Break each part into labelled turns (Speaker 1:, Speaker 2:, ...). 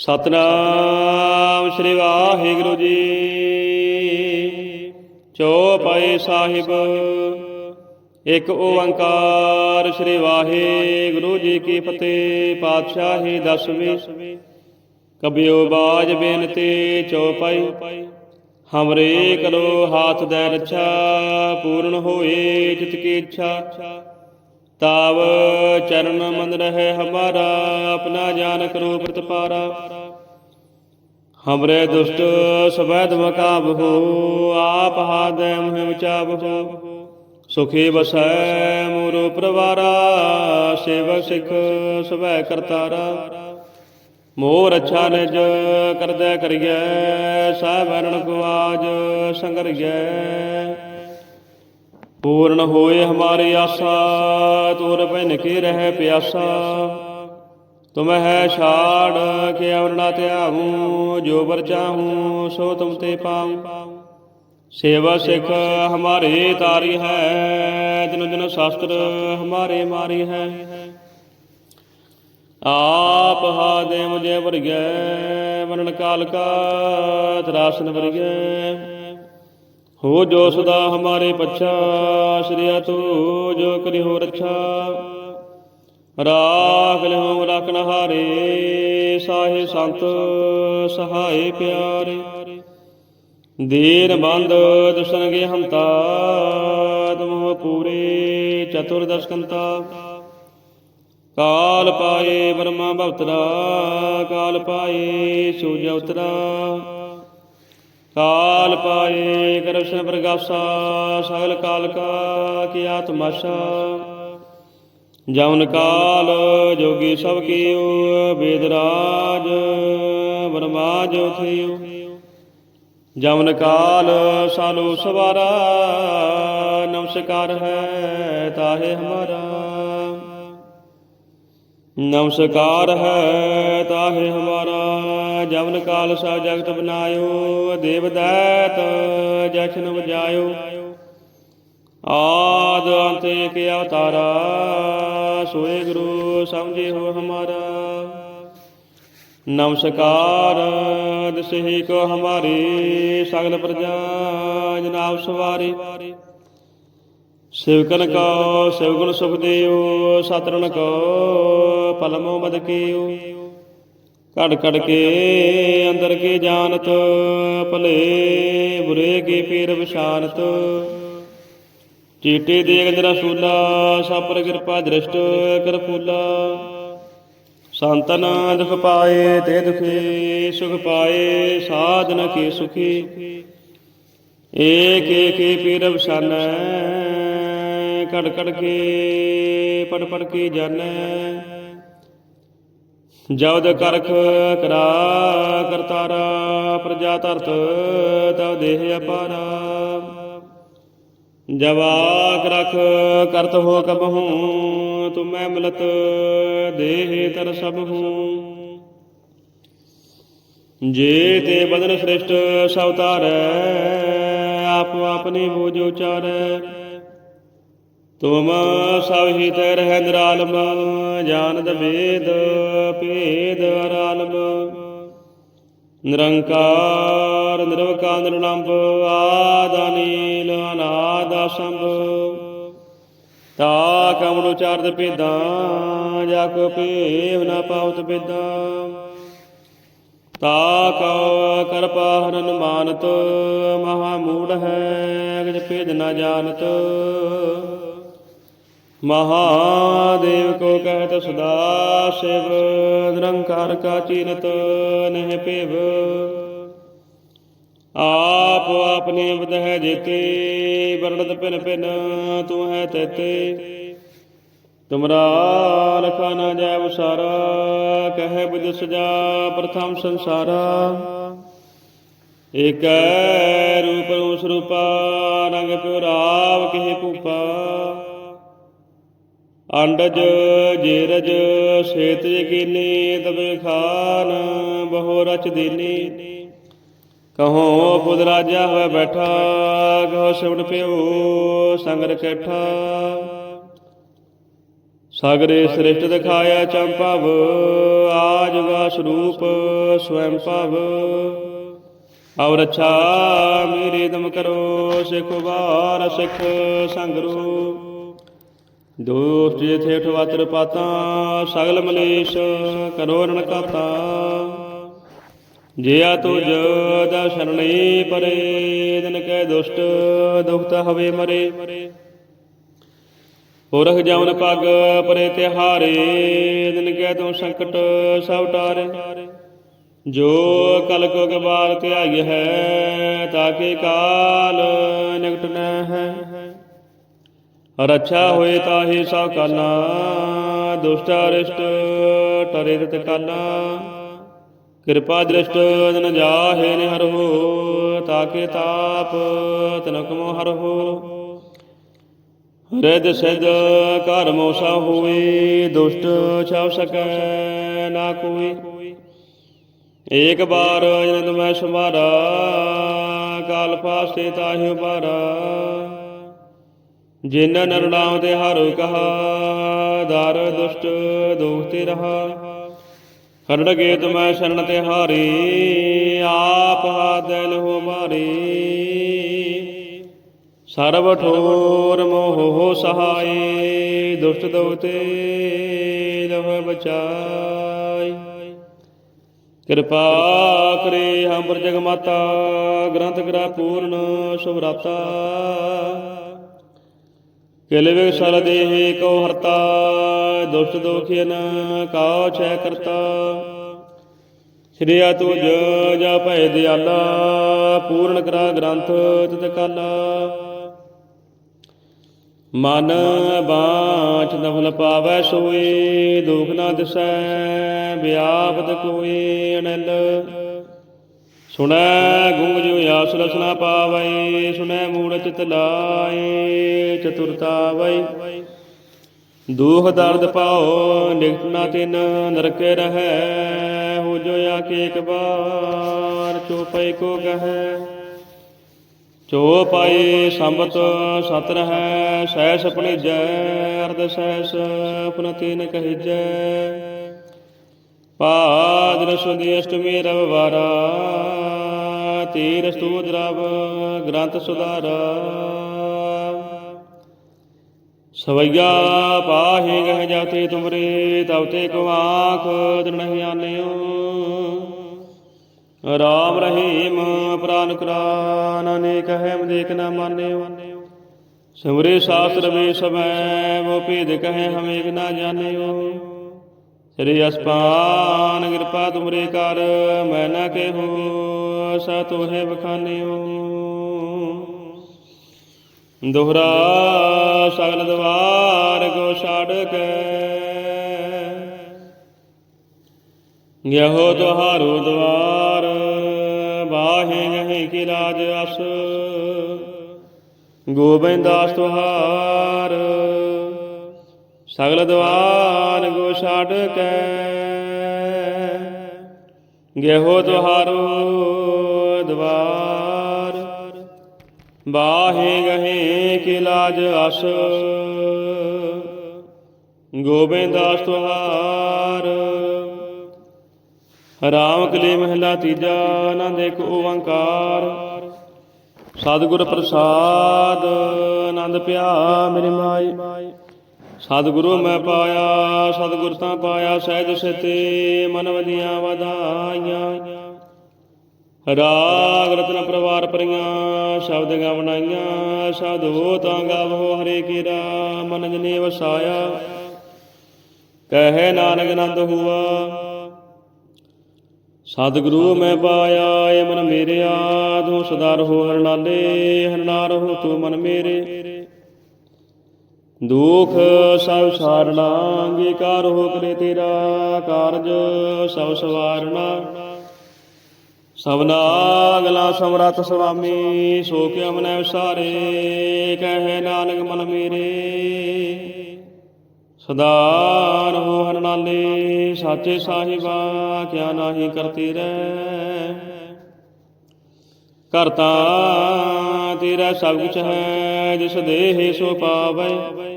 Speaker 1: ਸਤਨਾਮ ਸ੍ਰੀ ਵਾਹਿਗੁਰੂ ਜੀ। ਚੌਪਈ ਸਾਹਿਬ, ਇੱਕ ਓੰਕਾਰ ਸ੍ਰੀ ਵਾਹਿਗੁਰੂ ਜੀ ਕੀ ਫਤਿਹ। ਪਾਤਸ਼ਾਹੀ ਦਸਵੀਂ। ਕਬਿਓ ਬਾਜ ਬੇਨਤੀ ਚੌਪਈ ਹਮਰੇ ਕਰੋ ਹਾਥ ਦੇ ਰੱਛਾ, ਪੂਰਨ ਹੋਏ ਜਿਤ ਕੀ ਇੱਛਾ। ਤਾਵ ਚਰਨ ਮੰਦ ਰਹੇ ਹਮਾਰਾ, ਆਪਣਾ ਜਾਨ ਕਰੋ ਪ੍ਰਤਪਾਰਾ ਹਮਰੇ ਦੁਸ਼ਟ ਸਵੈਦ ਮਕਾਬ ਹੋ, ਆਪ ਹਾਦੈ ਮੁਹਿ ਚਾਬ ਹੋ। ਸੁਖੀ ਵਸੈ ਮੂਰੋ ਪ੍ਰਵਾਰਾ, ਸੇਵਕ ਸਿਖ ਸਵੈ ਕਰਤਾਰਾ। ਮੋਰ ਅੱਛਾ ਨਿਜ ਕਰਦੈ ਕਰੀਐ ਸਾਭਰਣ ਕੋ ਆਜ ਸੰਗਰੀਐ। ਪੂਰਨ ਹੋਏ ਹਮਾਰੀ ਆਸਾ, ਤੁਰ ਪੈਨ ਕੇ ਰਹਿ ਪਿਆਸਾ। ਤੁਮ ਹੈ ਛਾੜ, ਕੇ ਅਵਰਣਾ ਧਿਆਵੂ ਜੋ ਵਰ ਚਾਹੂੰ, ਸੋ ਤੁਮ ਤੇ ਪਾਉ। ਸੇਵਾ ਸਿਖ ਹਮਾਰੇ ਤਾਰੀ ਹੈ, ਦਿਨ ਦਿਨ ਸ਼ਾਸਤਰ ਹਮਾਰੇ ਮਾਰੀ ਹੈ। ਆਪ ਹਾ ਦੇ ਮੁਝੇ ਵਰਗੈ, ਵਰਣ ਕਾਲ ਕਾ ਤਰਾਸਨ ਵਰਗੈ। ਹੋ ਜੋ ਸਦਾ ਹਮਾਰੇ ਪੱਛਾ ਸ਼੍ਰੀਆ ਤੂੰ ਜੋ ਕਰੀ ਹੋ ਰੱਛਾ। ਰਾਖ ਲਿਓ ਰਖਨ ਹਾਰੇ ਸਾਹਿ ਸੰਤ, ਸਹਾਏ ਪਿਆਰੇ। ਦੀਨ ਬੰਦ ਦੁਸਨਗੇ ਹੰਤਾ ਤੁਮ ਪੂਰੇ ਚਤੁਰਦਸ਼ਕੰਤਾ ਕਾਲ ਪਾਏ ਬ੍ਰਹਮਾ ਭਵਤਰਾ, ਕਾਲ ਪਾਏ ਸੂਰਜ ਉਤਰਾ ਕਾਲ ਪਾਏ ਕਰਸ਼ਨ ਪ੍ਰਗਾਸਾ, ਸਗਲ ਕਾਲ ਕਾ ਕੀ ਆਤਮਾਸ਼ਾ ਜਵਨ ਕਾਲ ਜੋਗੀ ਸਭ ਕੀਓ ਵੇਦ ਰਾਜ ਜੋ ਥਿਓ ਜਵਨ ਕਾਲ ਸਾਲੋ ਸਵਾਰਾ, ਨਮਸਕਾਰ ਹੈ ਤਾਹੇ ਹਮਾਰਾ। ਨਮਸਕਾਰ ਹੈ ਤਾਹੇ ਹਮਾਰਾ। ਜਵਨ ਕਾਲ ਸਾ ਜਗਤ ਬਨਾਇਓ ਦੇਵ ਜਸ਼ਨ ਵਜਾਇਓ ਆਦ ਅੰਤ ਏਕ ਅਵਤਾਰਾ, ਸੋਏ ਗੁਰੂ ਸਮਝੇ ਹੋ ਹਮਾਰਾ। ਨਮਸਕਾਰ, ਦਸਹੀ ਕੋ ਹਮਾਰੀ, ਸਗਲ ਪ੍ਰਜਾ ਜਨਾਬ ਸਵਾਰੀ। ਸਿਵਕਨ ਕੋ ਸਿਵਗੁਣ ਸੁਖ ਦੇਉ ਸਤਰਨ ਕੋ ਪਲਮੋ ਮਦ ਕੀਉ ਘੜ ਘੜ ਕੇ ਅੰਦਰ ਕੀ ਜਾਣਤ, ਭਲੇ ਬੁਰੇ ਕੇ ਪੀਰ ਵਿਸ਼ਾਨਤ ਚੀਟੇ ਦੇਗ ਜਰਾ ਸੂਲਾ ਸਾਪਰ ਕਿਰਪਾ ਦ੍ਰਿਸ਼ਟ ਕਰਪੂਲਾ ਸੰਤਨ ਦੁਖ ਪਾਏ ਤੇ ਦੁਖੀ, ਸੁਖ ਪਾਏ ਸਾਧਨ ਕੀ ਸੁਖੀ। ਏਕ ਏਕ ਪੀਰ ਵਿਸ਼ਾਨੈ ਕੜ ਕੜ ਕੇ ਪੜ ਪੜ ਕੇ ਜਾਣੈ। ਜਵਦ ਕਰਖ ਕਰਾ ਕਰਤਾਰਾ ਪ੍ਰਜਾ ਧਰਤ ਤਵ ਦੇਹ ਅਪਾਰਾ ਜਵਾਕ ਰਖ ਕਰਤ ਹੋ ਕਬਹੂ ਤੁਮੈ ਮਿਲਤ ਦੇਹ ਤਰ ਸਭ ਹੂੰ ਜੇ ਤੇ ਬਦਨ ਸ੍ਰਿਸ਼ਟ ਸਭ ਤਾਰੈ ਆਪ ਆਪਣੀ ਬੂਝ ਉਚਾਰੈ ਤੁਮ ਸਭ ਹੀ ਤੈ ਰਹਿ ਨਿਰਾਲਮ ਜਾਣਦ ਵੇਦ ਭੇਦ ਅਰਾਲਮ। ਨਿਰੰਕਾਰ, ਨਿਰਵਕਾਰ ਨਿਰਲੰਭ ਆਦਾਨੀਲ ਅਨਾਦ ਸੰਭ ਤਾ ਕਮਣ ਉਚਾਰਦ ਭੇਦਾਂ ਜਾ ਕੋ ਭੇਵ ਨਾ ਪਾਉਤ ਭੇਦਾਂ। ਤਾ ਕਉ ਕਰਪਾ ਹਰਨ ਮਾਨਤ, ਮਹਾ ਮੂੜ ਹੈ, ਅਗਜ ਭੇਦ ਨਾ ਜਾਣਤ। ਮਹਾਦੇਵ ਕੋ ਕਹਿਤ ਸਦਾ ਸਿਵ, ਨਿਰੰਕਾਰ ਕਾ ਚੀਨਤ ਨਹਿ ਭੇਵ ਆਪ ਆਪਨੇ ਬਦਹਿ ਜੇਤੇ, ਵਰਣਤ ਪਿਨ ਪਿਨ ਤੂੰ ਹੈ ਤੇਤੇ। ਤੁਮਰਾ ਲਖਾ ਨਾ ਜੈ ਵਸਾਰਾ ਕਹੈ ਬੁਝ ਸਜਾ ਪ੍ਰਥਮ ਸੰਸਾਰਾ। ਏਕੈ ਰੂਪ ਰੂਸ ਰੂਪਾ ਰੰਗ ਪਿਉ ਰਾਵ ਕਿਹ ਭੂਪਾ। ਅੰਡਜ ਜੇਰਜ ਸੇਤ ਯਕੀਨੀ ਤਬੇ ਖਾਨ ਬਹੁ ਰਚ ਦੀਨੀ। ਕਹੋ ਪੁੱਤ ਰਾਜਾ ਹੋਇ ਬੈਠਾ, ਕਹੋ ਸਿਵਣ ਪਿਓ ਸੰਗ ਰਕੈਠਾ ਸਾਗਰੇ ਸ੍ਰਿਸ਼ਟ ਦਿਖਾਇਆ ਚੰਪਵ ਆਜਗਾ ਸਰੂਪ ਸਵੈੰ ਭਵ। ਔਰ ਅੱਛਾ ਮੇਰੇ ਦਮ ਕਰੋ, ਸਿਖ ਵਾਰ ਸਿਖ ਸੰਗਰੂ। ਦੋਸਤ ਜਿਥੇ ਠਵਾਤਰ ਪਾਤਾ, ਸਗਲ ਮਲੇਸ਼ ਕਰੋ ਰਣ ਕਾਤਾ ਜਿਆ ਤੁਜ ਦਾ ਸ਼ਰਣੀ ਪਰੇ ਦਿਨ ਕੈ ਦੁਸ਼ਟ ਦੁਖਤ ਹਵੇ ਮਰੇ। ਪੁਰਖ ਜਮਨ ਪਗ ਪਰੇ ਤਿਹਾਰੇ ਦਿਨ ਕੈ ਤੂੰ ਸੰਕਟ ਸਭ ਟਾਰੇ। ਜੋ ਕਲ ਕੋ ਗਵਾਰ ਧਿਆਈ ਹੈ ਤਾਕੇ ਕਾਲ ਨਿਕਟ ਨ ਹੈ? ਰੱਛਾ ਹੋਏ ਤਾਹੀ ਸਭ ਕਾਲਾ ਦੁਸ਼ਟ ਅਰਿਸ਼ਟ ਟਰੇ ਤਿਤ ਕਾਲਾ ਕਿਰਪਾ ਦ੍ਰਿਸ਼ਟ ਜਨ ਜਾਹੇ ਨਿਹਰ ਹੋ ਤਾਕੇ ਤਾਪ ਤਨਕਮੋ ਹਰ। ਹੋ ਰਿਦ ਸਿਧ ਘਰ ਮੋਸਾ ਹੋਏ ਦੁਸ਼ਟ ਛਾਵ ਸਕੈ ਨਾ ਕੋਈ ਏਕ ਬਾਰ ਜਨ ਮੈਂ ਸੁਮਾਰਾ ਕਾਲ ਫਾਸਤੇ ਤਾਹਿ ਉਬਾਰਾ ਜਿਨ ਨਰਨਾਮ ਤੇ ਹਰੁ ਕਹਾ, ਦਰ ਦੁਸ਼ਟ ਦੋਖ ਤੇ ਰਹਾ। ਖੜਗੇ ਤੁਮੈ ਸ਼ਰਨ ਤੇ ਹਾਰੀ, ਆਪ ਹਾਦਲ ਹੋ ਮਾਰੀ। ਸਰਬ ਠੋਰ ਮੋਹ ਸਹਾਈ ਦੁਸ਼ਟ ਦੋਤੇ ਲਹ ਬਚਾਈ ਕਿਰਪਾ ਕਰੇ ਹਮਰ ਜਗ ਮਾਤਾ ਗ੍ਰੰਥ ਗ੍ਰਹ ਪੂਰਨ ਸੁਭਰਾਤਾ ਕਿਲ ਵਿਗ ਸਲ ਦੇਹ ਕੋ ਹਰਤਾ, ਦੁਸ਼ਟ ਦੋਖਿਨ ਕਾਉ ਛੈ ਕਰਤਾ। ਸ੍ਰੀ ਤੁਜ ਜਾ ਭੈ ਦਿਆਲਾ, ਪੂਰਨ ਕਰਾ ਗ੍ਰੰਥ ਤਿਤ ਕਾਲਾ। ਮਨ ਬਾਚ ਨਫਲ ਪਾਵੈ ਸੋਈ ਦੁਖ ਨਾ ਦਿਸੈ, ਵਿਆਪਤ ਕੋਈ ਅਨਲ ਸੁਣੈ ਗੁੰਗ ਜਿਉ ਆਸ ਰਸਨਾ ਪਾਵੈ, ਸੁਣੈ ਮੂੜ ਚਿਤ ਲਾਏ ਚਤੁਰਤਾ ਵੈ ਦਰਦ ਪਾਓ ਨਿਕਟ ਨਾ ਤਿਨ, ਨਰਕੇ ਰਹੈ, ਹੋ ਜੋ ਆਕੇ ਇੱਕ ਬਾਰ ਚੋਪੈ ਕੋ ਕਹੈ ਚੋ ਪਾਏ ਸੰਬਤ, ਸਤ ਰਹੈ, ਸਹਿਸ ਪਣੀਜੈ ਅਰਧ ਸਹਿਸ ਆਪਨ ਕਹਿ ਜੈ ਪਾਦਨ ਸੁਦੀ ਅਸ਼ਟਮੀ ਰਵਵਾਰਾ ਤੀਰ ਸਤੂਤ ਰਵ, ਗ੍ਰੰਥ ਸੁਧਾਰ। ਸਵਈਆ ਪਾਹੇ ਗਹਿ ਜਾਤੇ ਤੁਮਰੇ, ਤਵ ਤੇ ਕੋ ਆਖ ਦ੍ਰਿਣ ਆਨਿਓ। ਰਾਮ ਰਹੀਮ ਪ੍ਰਾਨ ਕਰਾ ਨਾਨੇ ਕਹੈ ਮਦੇਕ ਨਾ ਮਾਨਿਓ। ਸਿਮਰੇ ਸ਼ਾਸਤਰ ਵੇ ਸਮੈ ਮੋ ਭੇਦ ਕਹੈ ਹਮ ਨਾ ਜਾਣਿਓ। ਸ੍ਰੀ ਅਸਪਾਨ, ਕਿਰਪਾ ਤੁਮਰੇ ਕਰ, ਮੈਂ ਨਾ ਕਹੋ ਸਾ ਤੋਹੇ ਬਖਾਨਿਓ ਦੋਹਰਾ ਸਗਲ ਦਵਾਰ ਕੋ ਛਾੜ ਕੇ। ਯਹੋ ਤੁਹਾਰੋ ਦਵਾਰ, ਬਾਹੇ ਗਹਿ ਕੀ ਲਾਜ ਅਸ। ਗੋਬਿੰਦਾਸ ਤੁਹਾਰ। ਸਗਲ ਦਵਾਰ ਗੋ ਛਾੜ ਕੇ। ਗਹਿੋ ਤੁਹਾਰੋ ਦਵਾਰ। ਬਾਹੇ ਗਹੇ ਕੀ ਲਾਜ ਅਸ। ਗੋਬਿੰਦ ਦਾਸ ਤੁਹਾਰ। ਰਾਮ ਕਲੇ ਮਹਿਲਾ ਤੀਜਾ, ਆਨੰਦ ਇੱਕ ਓੰਕਾਰ। ਸਤਿਗੁਰ ਪ੍ਰਸਾਦ, ਆਨੰਦ ਪਿਆ ਮੇਰੇ ਮਾਈ। ਸਤਿਗੁਰੂ ਮੈਂ ਪਾਇਆ, ਸਤਿਗੁਰ ਤਾਂ ਪਾਇਆ, ਸਹਿਜ ਸਿਤੇ ਮਨ ਵਧੀਆਂ ਵਧਾਈਆਂ। ਰਾਗ ਰਤਨ ਪਰਵਾਰ ਪਰੀਆਂ, ਸ਼ਬਦ ਗਵਣਾਈਆਂ ਸ਼ਬਦ ਹੋ ਤਾਂ ਗਾਵੋ ਹਰੇ ਕੀਰਾ, ਮਨ ਜਨੇ ਵਸਾਇਆ। ਕਹੇ ਨਾਨਕ ਨੰਦ ਹੁਆ, ਸਤਿਗੁਰੂ ਮੈਂ ਪਾਇਆ ਏ ਮਨ ਮੇਰਿਆ, ਤੂੰ ਸਦਾ ਰਹੋ ਹਰਨਾਲੇ ਹਰਨਾ ਰਹੋ ਤੂੰ ਮਨ ਮੇਰੇ। ਦੁਖ ਸਭ ਸਾਰਣਾ ਅੰਗੀਕਾਰ ਹੋ ਕਰੇ ਤੇਰਾ ਕਾਰਜ ਸਭ ਸਵਾਰਣਾ। ਸਭਨਾ ਅਗਲਾ ਸਮਰੱਥ ਸੁਆਮੀ, ਸੋ ਕੇ ਮਨੈ ਵਿਸਾਰੇ ਕਹੇ ਨਾਨਕ ਮਨ ਮੇਰੇ। ਸਦਾ ਰਹੋ ਹਰ ਨਾਲੇ, ਸਾਚੇ ਸਾਹਿਬਾ, ਕਿਆ ਨਾਹੀ ਕਰਤੇ ਰਹਿ। ਕਰਤਾ ਤੇਰਾ ਸਭ ਕੁਛ ਹੈ, ਜਿਸ ਦੇਹ ਸੋ ਪਾਵੈ।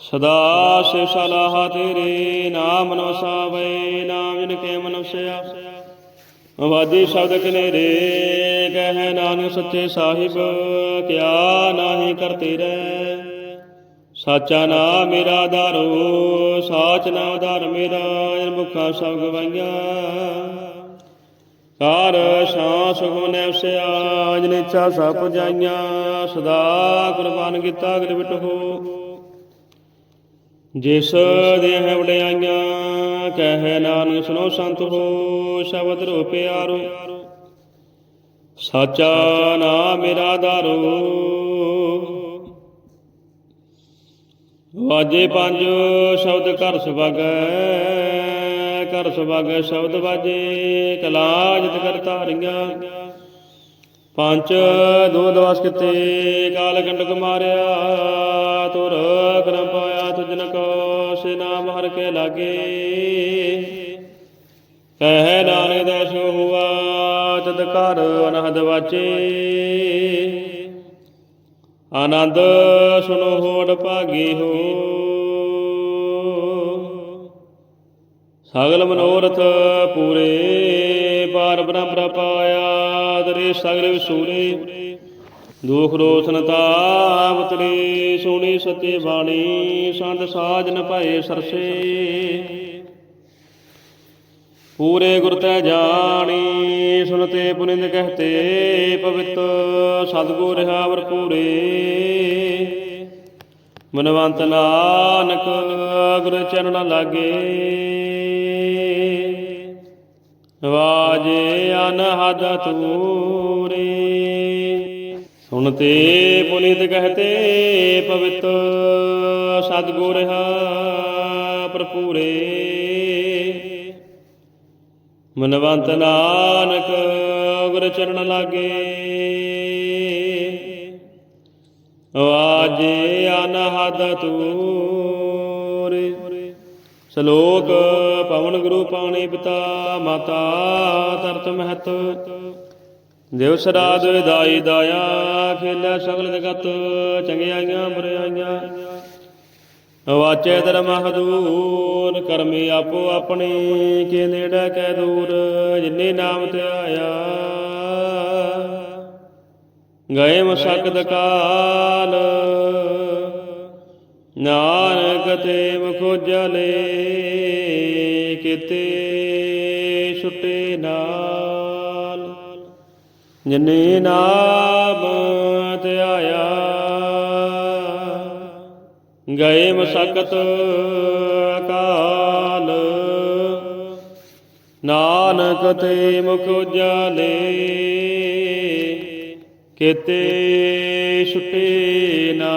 Speaker 1: ਸਦਾ ਸੇ ਸਲਾਹ ਤੇਰੇ ਨਾਮ ਨੋ ਸਾਵੇ ਨਾਮ ਜਿਨ ਕੇ ਮਨੁਸਿਆ। ਵਾਜੀ ਸ਼ਬਦ ਕਨੇਰੇ ਕਹਿ ਨਾਨਕ ਸੱਚੇ ਸਾਹਿਬ, ਕਿਆ ਨਾਹੀ ਕਰਤੇ ਰਹਿ ਸਾਚਾ ਨਾ ਮੇਰਾ ਆਧਾਰੋ, ਸਾਚ ਨਾਮ ਆਧਾਰ ਮੇਰਾ ਇਹ ਮੁਖਾ ਸਭ ਗਵਾਈਆਂ। ਕਾਰ ਸ਼ਾਂ ਸੁਖ ਨੈਵਸਿਆ ਜਿਨ ਇੱਛਾ ਸਭ ਪੁਜਾਈਆਂ। ਸਦਾ ਕੁਰਬਾਨ ਕੀਤਾ ਅਗਰ ਬਿਟਹੋ ਜਿਸ ਦੇ ਹੈ ਵਡਿਆਈਆਂ, ਕਹਿ ਨਾਨਕ ਸੁਨੋ ਸੰਤ ਹੋ, ਸ਼ਬਦ ਰੋ ਪਿਆਰੋ ਸਾਚਾ ਨਾਮ ਮੇਰਾ ਆਧਾਰੋ ਵਾਜੇ ਪੰਜ ਸ਼ਬਦ ਕਰ ਸੁਭਾਗੈ ਕਰ ਸੁਭਾਗੈ ਸ਼ਬਦ ਵਾਜੇ, ਕਲਾ ਜਿਤ ਕਰ ਧਾਰੀਆਂ। ਪੰਜ ਦੋ ਦਵਾਸ ਕਿਤੇ, ਕਾਲ ਕੰਡਕ ਮਾਰਿਆ, ਤੁਰ ਕਰਮ ਪਾਇਆ ਤੁਜਨ ਕੋ, ਸੇ ਨਾਮ ਹਰ ਕੇ ਲਾਗੇ। ਕਹਿ ਨਾਨਕ ਦੈਸ ਹੁਆ ਤਦ ਘਰ ਅਨਹਦ ਵਾਚੇ। ਆਨੰਦ ਸੁਨੋ ਹੋੜ ਭਾਗੀ ਹੋ। ਸਗਲ ਮਨੋਰਥ ਪੂਰੇ। ਪਾਰ ਬ੍ਰਹਮ ਪ੍ਰਪਾਇਆ, ਤੇਰੇ ਸਗਲ ਵਿਸੂਰੇ ਦੁਖ ਰੋਸਨ ਤਾਵਤਰੀ ਸੋਣੀ ਸਤੇ ਬਾਣੀ, ਸੰਤ ਸਾਜਨ ਭਾਏ ਸਰਸੇ। ਪੂਰੇ ਗੁਰ ਤੈ ਜਾਣੀ, ਸੁਨਤੇ ਪੁਨਿੰਦ ਕਹਤੇ, ਪਵਿੱਤ ਸਤਗੁਰ ਰਹਾ ਭਰਪੂਰੇ ਮਨਵੰਤ ਨਾਨਕ, ਗੁਰ ਚਰਨ ਲਾਗੇ। ਵਾਜੇ ਅਨਹਦ ਤੂਰੇ। ਸੁਨਤੇ ਪੁਨੀਤ ਕਹਤੇ ਪਵਿੱਤ ਸਤਗੁਰ ਰਹਾ ਭਰਪੂਰੇ। ਮਨਵੰਤ ਨਾਨਕ ਗੁਰ ਚਰਨ ਲਾਗੇ। ਵਾਜੇ ਅਨਹਦ ਤੂਰੇ। ਸ਼ਲੋਕ ਪਵਨ ਗੁਰੂ ਪਾਣੀ ਪਿਤਾ ਮਾਤਾ ਤਰਤ ਮਹਤ। ਦੇਵ ਸਰਾਦ ਦਾਈ ਦਾਇਆ ਖੇਲੇ ਸਗਲ ਜਗਤ, ਚੰਗਿਆਈਆਂ ਬੁਰਿਆਈਆਂ। ਵਾਚੇ ਧਰਮ ਹਦੂਰ, ਕਰਮੀ ਆਪੋ ਆਪਣੀ, ਕੇ ਨੇੜੇ ਕੈ ਦੂਰ, ਜਿਨੇ ਨਾਮ ਤੇ ਆਇਆ। ਗਏ ਮਸਕਦ ਕਾਲ ਨਾ ਤੇ ਮੁਖ ਜਲੇ ਕਿਤੇ ਛੁੱਟੇ ਨਾਲ। ਜਿਨੇ ਨਾਮ ਤੇ ਗਏ ਮਸਕਤ ਅਕਾਲ। ਨਾਨਕ ਤੇ ਮੁਖ ਉਜਾਲੇ ਕਿਤੇ ਛੁੱਟੇ ਨਾ